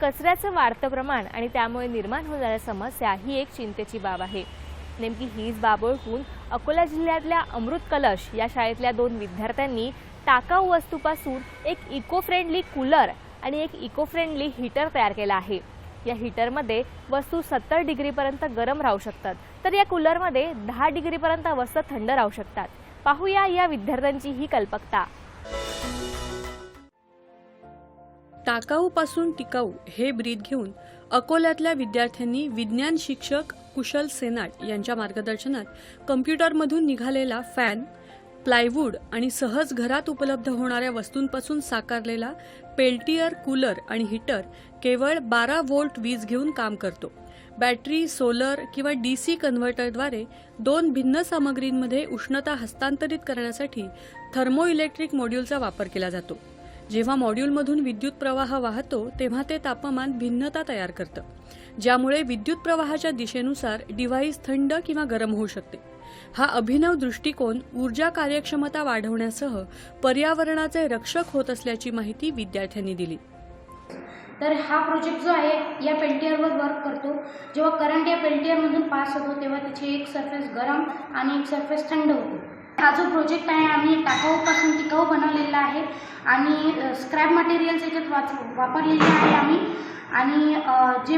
कचऱ्याचं वाढतं प्रमाण आणि त्यामुळे निर्माण होणाऱ्या समस्या ही एक चिंतेची बाब आहे. नेमकी हीच बाब ओळखून अकोला जिल्ह्यातल्या अमृत कलश या शाळेतल्या दोन विद्यार्थ्यांनी टाकाऊ वस्तूपासून एक इको फ्रेंडली कूलर आणि एक इको फ्रेंडली हीटर तयार केला आहे. या हीटरमध्ये वस्तू सत्तर डिग्रीपर्यंत गरम राहू शकतात तर या कूलरमध्ये दहा डिग्रीपर्यंत वस्तू थंड राहू शकतात. पाहूया या विद्यार्थ्यांची ही कल्पकता. टाकाऊपासून टिकाऊ हे ब्रीद घेऊन अकोल्यातल्या विद्यार्थ्यांनी विज्ञान शिक्षक कुशल सेनाट यांच्या मार्गदर्शनात कम्प्युटरमधून निघालेला फॅन प्लायवूड आणि सहज घरात उपलब्ध होणाऱ्या वस्तूंपासून साकारलेला पेल्टियर कूलर आणि हीटर केवळ बारा व्होल्ट वीज घेऊन काम करतो. बॅटरी सोलर किंवा डी सी कन्व्हर्टरद्वारे दोन भिन्न सामग्रींमध्ये उष्णता हस्तांतरित करण्यासाठी थर्मो इलेक्ट्रिक मॉड्यूलचा वापर केला जातो. जेव्हा मॉड्यूलमधून विद्युत प्रवाह वाहतो तेव्हा ते तापमान भिन्नता तयार करतं. ज्यामुळे विद्युत प्रवाहाच्या दिशेनुसार डिव्हाइस थंड किंवा गरम होऊ शकते. हा अभिनव दृष्टिकोन ऊर्जा कार्यक्षमता वाढवण्यासह पर्यावरणाचे रक्षक होत असल्याची माहिती विद्यार्थ्यांनी दिली. तर हा प्रोजेक्ट जो आहे या पेल्टियरवर वर्क करतो. जेव्हा करंट या पेल्टियरमधून पास होतो तेव्हा त्याची एक सरफेस गरम आणि एक सरफेस थंड होतो. हा जो प्रोजेक्ट आहे आम्ही टाकाऊपासून बनवलेला आहे. आणि स्क्रॅप मटेरियल्स याच्यात वाच वापरलेले आहे आम्ही. आणि जे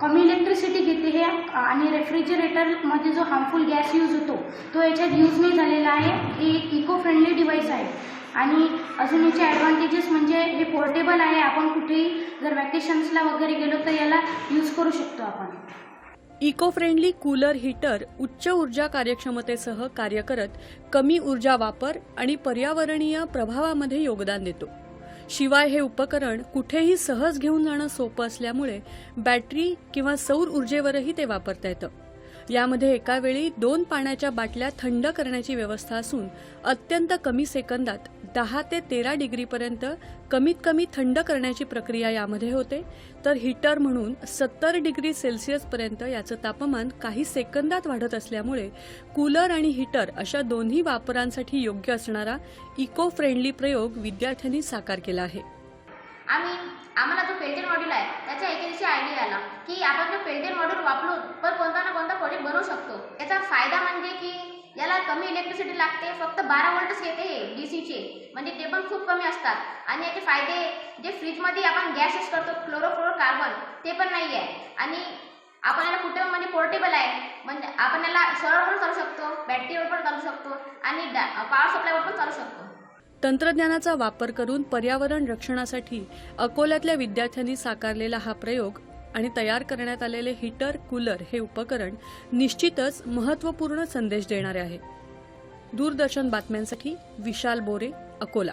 कमी इलेक्ट्रिसिटी घेते हे आणि रेफ्रिजरेटरमध्ये जो हार्मफुल गॅस यूज होतो तो याच्यात यूज नाही झालेला आहे. हे एक इको फ्रेंडली डिव्हाइस आहे. आणि अजून याचे ॲडव्हान्टेजेस म्हणजे हे पोर्टेबल आहे. आपण कुठेही जर वॅकेशन्सला वगैरे गेलो तर याला यूज करू शकतो आपण. इको फ्रेंडली कूलर हीटर उच्च ऊर्जा कार्यक्षमतेसह कार्य करत कमी ऊर्जा वापर आणि पर्यावरणीय प्रभावामध्ये योगदान देतो. शिवाय हे उपकरण कुठेही सहज घेऊन जाणं सोपं असल्यामुळे बॅटरी किंवा सौर ऊर्जेवरही ते वापरता येतं. यामध्ये एकावेळी दोन पाण्याच्या बाटल्या थंड करण्याची व्यवस्था असून अत्यंत कमी सेकंदात दहा ते तेरा डिग्रीपर्यंत कमीत कमी थंड करण्याची प्रक्रिया यामध्ये होते. तर हीटर म्हणून सत्तर डिग्री सेल्सिअसपर्यंत याचं तापमान काही सेकंदात वाढत असल्यामुळे कूलर आणि हीटर अशा दोन्ही वापरांसाठी योग्य असणारा इको फ्रेंडली प्रयोग विद्यार्थ्यांनी साकार केला आहे. आम्ही आम्हाला जो पेल्टेड मॉड्यूल आहे त्याच्या एके दिवशी आयडिया आला की आपण जो पेल्टेड मॉड्यूल वापरून पण कोणता ना कोणता प्रोजेक्ट बनवू शकतो. याचा फायदा म्हणजे की याला कमी इलेक्ट्रिसिटी लागते फक्त बारा वोल्टच येते हे डी सीचे म्हणजे ते पण खूप कमी असतात. आणि याचे फायदे जे फ्रीजमध्ये आपण गॅस यूज करतो क्लोरोफ्लोरो कार्बन ते पण नाही आहे आणि आपण याला कुठे म्हणजे पोर्टेबल आहे. म्हणजे आपण याला सोलर पण चालू शकतो बॅटरीवर पण चालू शकतो आणि पॉवर सप्लायवर पण चालू शकतो. तंत्रज्ञानाचा वापर करून पर्यावरण रक्षणासाठी अकोल्यातल्या विद्यार्थ्यांनी साकारलेला हा प्रयोग आणि तयार करण्यात आलेले हीटर कूलर हे उपकरण निश्चितच महत्त्वपूर्ण संदेश देणारे आहे. दूरदर्शन बातम्यांसाठी विशाल बोरे अकोला.